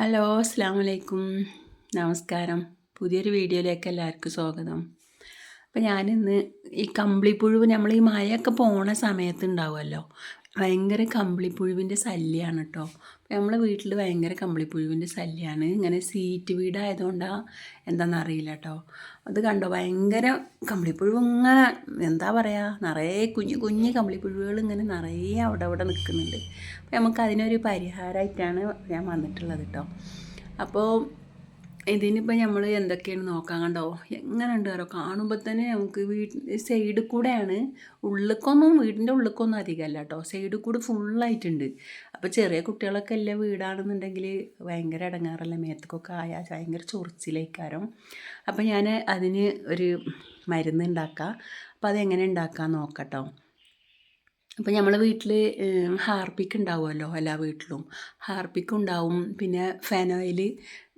Hello അസ്സാം വലൈക്കും നമസ്കാരം. പുതിയൊരു വീഡിയോയിലേക്ക് എല്ലാവർക്കും സ്വാഗതം. അപ്പം ഞാനിന്ന് ഈ കമ്പിളിപ്പുഴു നമ്മൾ ഈ മഴയൊക്കെ പോണ സമയത്ത് ഉണ്ടാവുമല്ലോ? ഭയങ്കര കമ്പിളിപ്പുഴുവിന്റെ ശല്യമാണ് കേട്ടോ നമ്മളെ വീട്ടിൽ ഭയങ്കര കമ്പിളിപ്പുഴുവിന്റെ ശല്യമാണ് ഇങ്ങനെ സീറ്റ് വീടായതുകൊണ്ടാണ് എന്താണെന്നറിയില്ല കേട്ടോ അത് കണ്ടോ? ഭയങ്കര കമ്പിളിപ്പുഴു ഇങ്ങനെ എന്താ പറയുക നിറയെ കുഞ്ഞു കുഞ്ഞു കമ്പിളിപ്പുഴുകൾ ഇങ്ങനെ നിറയെ അവിടെ അവിടെ നിൽക്കുന്നുണ്ട്. അപ്പോൾ നമുക്ക് അതിനൊരു പരിഹാരമായിട്ടാണ് ഞാൻ വന്നിട്ടുള്ളത് കേട്ടോ അപ്പോൾ ഇതിനിപ്പോൾ നമ്മൾ എന്തൊക്കെയാണ് നോക്കാൻ കണ്ടോ? എങ്ങനെ ഉണ്ട് കേട്ടോ കാണുമ്പോൾ തന്നെ നമുക്ക് വീട്ടിൽ സൈഡിൽ കൂടെയാണ്. ഉള്ളിക്കൊന്നും വീടിന്റെ ഉള്ളിക്കൊന്നും അധികമല്ല കേട്ടോ സൈഡിൽ കൂടെ ഫുള്ളായിട്ടുണ്ട് അപ്പോൾ ചെറിയ കുട്ടികളൊക്കെ അല്ല വീടാണെന്നുണ്ടെങ്കിൽ ഭയങ്കര ഇടങ്ങാറല്ല മേത്തക്കൊക്കെ ആയാൽ ഭയങ്കര ചൊറിച്ചിലേക്കാരം. അപ്പോൾ ഞാൻ അതിന് ഒരു മരുന്ന് ഉണ്ടാക്കാം അപ്പോൾ അതെങ്ങനെ ഉണ്ടാക്കാൻ നോക്കട്ടോ. അപ്പോൾ നമ്മളെ വീട്ടിൽ ഹാർപ്പിക്ക് ഉണ്ടാവുമല്ലോ എല്ലാ വീട്ടിലും. ഹാർപ്പിക്ക് ഉണ്ടാവും. പിന്നെ ഫെനോയിൽ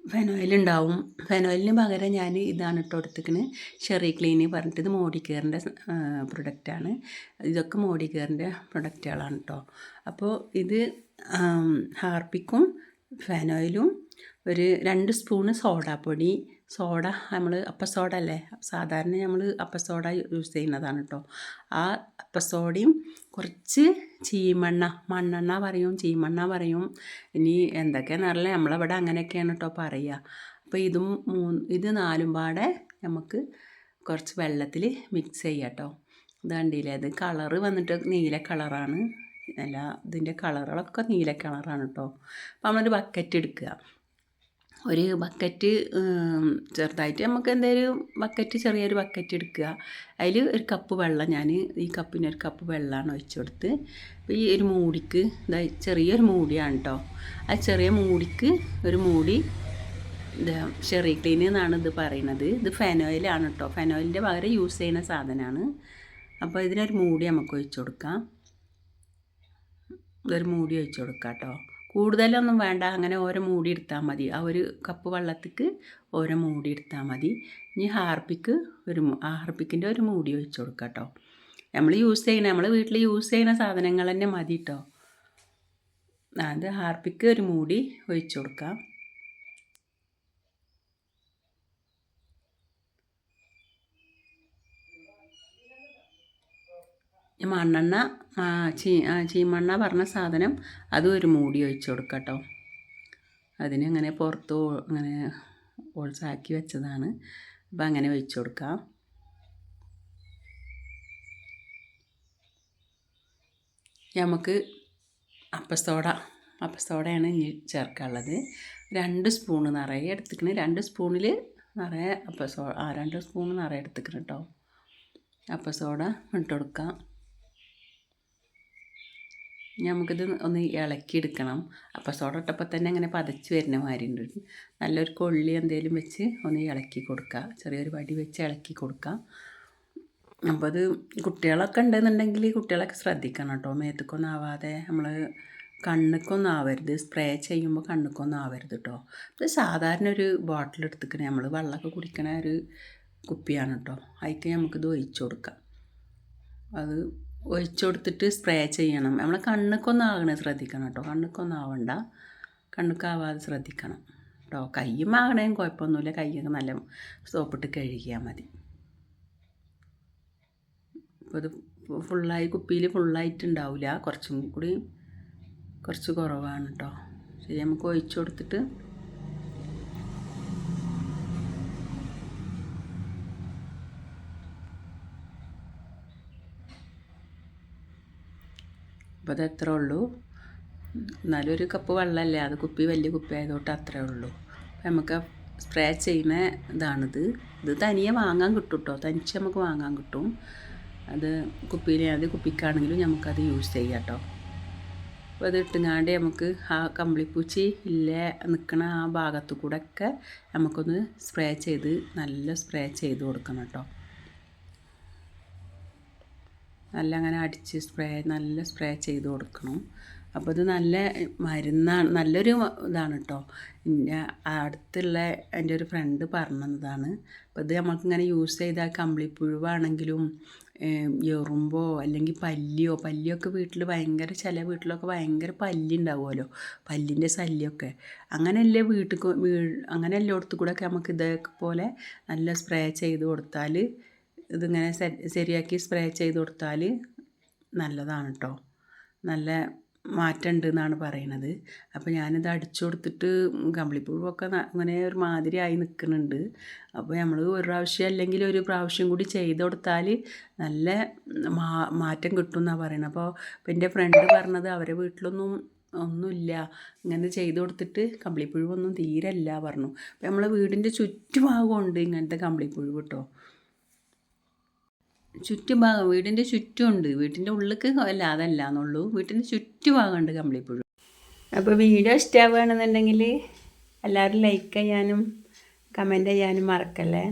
ഫെനോയിൽ ഉണ്ടാവും ഫെനോയിലിന് പകരം ഞാൻ ഇതാണ് ഇട്ട് കൊടുത്തിക്കണ്. ഷെറി ക്ലീനി പറഞ്ഞിട്ട് ഇത് മോഡി കെയറിന്റെ പ്രൊഡക്റ്റാണ് ഇതൊക്കെ മോഡി കെയറിന്റെ പ്രൊഡക്റ്റുകളാണ് കേട്ടോ അപ്പോൾ ഇത് ഹാർപ്പിക്കും ഫെനോയിലും ഒരു രണ്ട് സ്പൂണ് സോഡാപ്പൊടി. സോഡ നമ്മൾ അപ്പസോഡ അല്ലേ സാധാരണ നമ്മൾ അപ്പസോഡ യൂസ് ചെയ്യുന്നതാണ് കേട്ടോ ആ അപ്പസോഡയും കുറച്ച് ചീമണ്ണ മണ്ണെണ്ണ പറയും ചീമണ്ണ പറയും. ഇനി എന്തൊക്കെയാണെന്ന് അറിയില്ല. നമ്മളവിടെ അങ്ങനെയൊക്കെയാണ് കേട്ടോ പറയുക അപ്പോൾ ഇതും മൂന്ന് ഇത് നാലും പാടെ നമുക്ക് കുറച്ച് വെള്ളത്തിൽ മിക്സ് ചെയ്യാം കേട്ടോ ഇത് കണ്ടില്ലേ? അത് കളറ് വന്നിട്ട് നീല കളറാണ് അല്ല ഇതിന്റെ കളറുകളൊക്കെ നീല കളറാണ് കേട്ടോ അപ്പോൾ നമ്മളൊരു ബക്കറ്റ് എടുക്കുക. ഒരു ബക്കറ്റ് ചെറുതായിട്ട് നമുക്ക് എന്തെങ്കിലും ബക്കറ്റ് ചെറിയൊരു ബക്കറ്റ് എടുക്കുക. അതിൽ ഒരു കപ്പ് വെള്ളം ഞാൻ ഈ കപ്പിന് ഒരു കപ്പ് വെള്ളമാണ് ഒഴിച്ചു കൊടുത്ത് ഈ ഒരു മൂടിക്ക് ഇതായി ചെറിയൊരു മൂടിയാണ് കേട്ടോ ആ ചെറിയ മൂടിക്ക് ഒരു മൂടി ഷെറി ക്ലീൻ എന്നാണ് ഇത് പറയുന്നത് ഇത് ഫെനോയിലാണ് കേട്ടോ ഫെനോയിലിന്റെ പകരം യൂസ് ചെയ്യുന്ന സാധനമാണ്. അപ്പോൾ ഇതിനൊരു മൂടി നമുക്ക് ഒഴിച്ചു കൊടുക്കാം. ഇതൊരു മൂടി ഒഴിച്ചു കൊടുക്കാം കേട്ടോ കൂടുതലൊന്നും വേണ്ട. അങ്ങനെ ഓരോ മൂടി എടുത്താൽ മതി. ആ ഒരു കപ്പ് വെള്ളത്തിക്ക് ഓരോ മൂടി എടുത്താൽ മതി. ഇനി ഹാർപ്പിക്ക് ഒരു ഹാർപ്പിക്കിന്റെ ഒരു മൂടി ഒഴിച്ചു കൊടുക്കുക കേട്ടോ. നമ്മൾ യൂസ് ചെയ്യുന്ന നമ്മൾ വീട്ടിൽ യൂസ് ചെയ്യുന്ന സാധനങ്ങൾ തന്നെ മതി കേട്ടോ. അത് ഹാർപ്പിക്ക് ഒരു മൂടി ഒഴിച്ചു കൊടുക്കാം. മണ്ണെണ്ണ ചീ ചീമണ്ണ പറഞ്ഞ സാധനം അതും ഒരു മൂടി ഒഴിച്ച് കൊടുക്കുക കേട്ടോ അതിനങ്ങനെ പുറത്ത് അങ്ങനെ ഒഴിച്ചാക്കി വെച്ചതാണ്. അപ്പം അങ്ങനെ ഒഴിച്ച് കൊടുക്കാം. നമുക്ക് അപ്പസോഡ അപ്പസോഡയാണ് ഇനി ചേർക്കാനുള്ളത്. രണ്ട് സ്പൂണ് നിറയെ എടുത്തിക്കണേ. രണ്ട് സ്പൂണിൽ നിറയെ അപ്പസോ ആ രണ്ട് സ്പൂണ് നിറയെ എടുത്തിക്കണം കേട്ടോ അപ്പസോട ഇട്ട് കൊടുക്കാം. നമുക്കിത് ഒന്ന് ഇളക്കിയെടുക്കണം. അപ്പോൾ സോഡ ഇട്ടപ്പോൾ തന്നെ അങ്ങനെ പതച്ച് വരുന്ന മാതിരി ഉണ്ട് നല്ലൊരു കൊള്ളി എന്തെങ്കിലും വെച്ച് ഒന്ന് ഇളക്കി കൊടുക്കുക ചെറിയൊരു വടി വെച്ച് ഇളക്കി കൊടുക്കുക അപ്പോൾ അത് കുട്ടികളൊക്കെ ഉണ്ടെന്നുണ്ടെങ്കിൽ കുട്ടികളൊക്കെ ശ്രദ്ധിക്കണം കേട്ടോ. മേത്തക്കൊന്നും ആവാതെ നമ്മൾ കണ്ണുക്കൊന്നും ആവരുത്. സ്പ്രേ ചെയ്യുമ്പോൾ കണ്ണുക്കൊന്നും ആവരുത് കേട്ടോ. ഇത് സാധാരണ ഒരു ബോട്ടിൽ എടുത്തിക്കണേ. നമ്മൾ വെള്ളമൊക്കെ കുടിക്കണ ഒരു കുപ്പിയാണ് കേട്ടോ. അതിക്ക് നമുക്കിത് ഒഴിച്ചു കൊടുക്കാം. അത് ഒഴിച്ചു കൊടുത്തിട്ട് സ്പ്രേ ചെയ്യണം. നമ്മളെ കണ്ണുക്കൊന്നും ആകണേ ശ്രദ്ധിക്കണം കേട്ടോ. കണ്ണുക്കൊന്നും ആവണ്ട കണ്ണുക്കാവാതെ ശ്രദ്ധിക്കണം കേട്ടോ. കയ്യും ആകണേയും കുഴപ്പമൊന്നുമില്ല. കയ്യൊക്കെ നല്ല സോപ്പിട്ട് കഴുകിയാൽ മതി. അപ്പോൾ ഇത് ഫുള്ളായി കുപ്പിയിൽ ഫുള്ളായിട്ടുണ്ടാവില്ല കുറച്ചും കൂടി കുറച്ച് കുറവാണ് കേട്ടോ. ശരി നമുക്ക് ഒഴിച്ചു കൊടുത്തിട്ട് അപ്പോൾ അത് ഉള്ളൂ? എന്നാലും ഒരു കപ്പ് വെള്ളമല്ലേ അത് കുപ്പി വലിയ കുപ്പി ആയതുകൊണ്ട് അത്രേ ഉള്ളൂ. അപ്പോൾ നമുക്ക് സ്പ്രേ ചെയ്യുന്ന ഇതാണിത്. ഇത് തനിയെ വാങ്ങാൻ കിട്ടും കേട്ടോ തനിച്ച് നമുക്ക് വാങ്ങാൻ കിട്ടും. അത് കുപ്പിയിൽ അത് കുപ്പിക്കാണെങ്കിലും നമുക്കത് യൂസ് ചെയ്യാം കേട്ടോ അപ്പോൾ അത് ഇട്ടുങ്ങാണ്ട് നമുക്ക് ആ കമ്പിളിപ്പൂച്ചി ഇല്ല നിൽക്കുന്ന ആ ഭാഗത്തു കൂടെ ഒക്കെ നമുക്കൊന്ന് സ്പ്രേ ചെയ്ത് നല്ല സ്പ്രേ ചെയ്ത് കൊടുക്കണം കേട്ടോ. നല്ല അങ്ങനെ അടിച്ച് സ്പ്രേ നല്ല സ്പ്രേ ചെയ്ത് കൊടുക്കണം. അപ്പോൾ ഇത് നല്ല മരുന്നാണ് നല്ലൊരു ഇതാണ് കേട്ടോ പിന്നെ അടുത്തുള്ള എന്റെ ഒരു ഫ്രണ്ട് പറഞ്ഞതാണ്. അപ്പോൾ ഇത് നമ്മൾക്കിങ്ങനെ യൂസ് ചെയ്താൽ കമ്പിളിപ്പുഴുവാണെങ്കിലും എറുമ്പോ അല്ലെങ്കിൽ പല്ലിയോ പല്ലിയൊക്കെ വീട്ടിൽ ഭയങ്കര ചില വീട്ടിലൊക്കെ ഭയങ്കര പല്ലി ഉണ്ടാവുമല്ലോ പല്ലിന്റെ ശല്യമൊക്കെ അങ്ങനെയല്ലേ വീട്ടിൽ അങ്ങനെ എല്ലായിടത്തു കൂടെ ഒക്കെ നമുക്ക് ഇതേപോലെ നല്ല സ്പ്രേ ചെയ്ത് കൊടുത്താൽ ഇതിങ്ങനെ ശരിയാക്കി സ്പ്രേ ചെയ്ത് കൊടുത്താൽ നല്ലതാണ് കേട്ടോ നല്ല മാറ്റമുണ്ട് എന്നാണ് പറയണത്. അപ്പോൾ ഞാനിത് അടിച്ചു കൊടുത്തിട്ട് കമ്പിളിപ്പുഴുവൊക്കെ അങ്ങനെ ഒരു മാതിരി ആയി നിൽക്കുന്നുണ്ട് അപ്പോൾ നമ്മൾ ഒരു പ്രാവശ്യം അല്ലെങ്കിൽ ഒരു പ്രാവശ്യം കൂടി ചെയ്ത് കൊടുത്താൽ നല്ല മാ മാറ്റം കിട്ടും എന്നാണ് പറയുന്നത് അപ്പോൾ ഇപ്പം എന്റെ ഫ്രണ്ട് പറഞ്ഞത് അവരെ വീട്ടിലൊന്നും ഒന്നുമില്ല. ഇങ്ങനെ ചെയ്ത് കൊടുത്തിട്ട് കമ്പിളിപ്പുഴുവൊന്നും തീരല്ല പറഞ്ഞു. അപ്പോൾ നമ്മളെ വീടിന്റെ ചുറ്റുഭാഗമുണ്ട് ഇങ്ങനത്തെ കമ്പിളിപ്പുഴു കേട്ടോ ചുറ്റുഭാഗം വീടിന്റെ ചുറ്റുമുണ്ട്. വീട്ടിന്റെ ഉള്ളിലേക്ക് അല്ല അതല്ല എന്നുള്ളൂ വീട്ടിന്റെ ചുറ്റുഭാഗമുണ്ട് കമ്പിളിപ്പുഴു. അപ്പോൾ വീഡിയോ ഇഷ്ടമാവുകയാണെന്നുണ്ടെങ്കിൽ എല്ലാവരും ലൈക്ക് ചെയ്യാനും കമന്റ് ചെയ്യാനും മറക്കല്ലേ?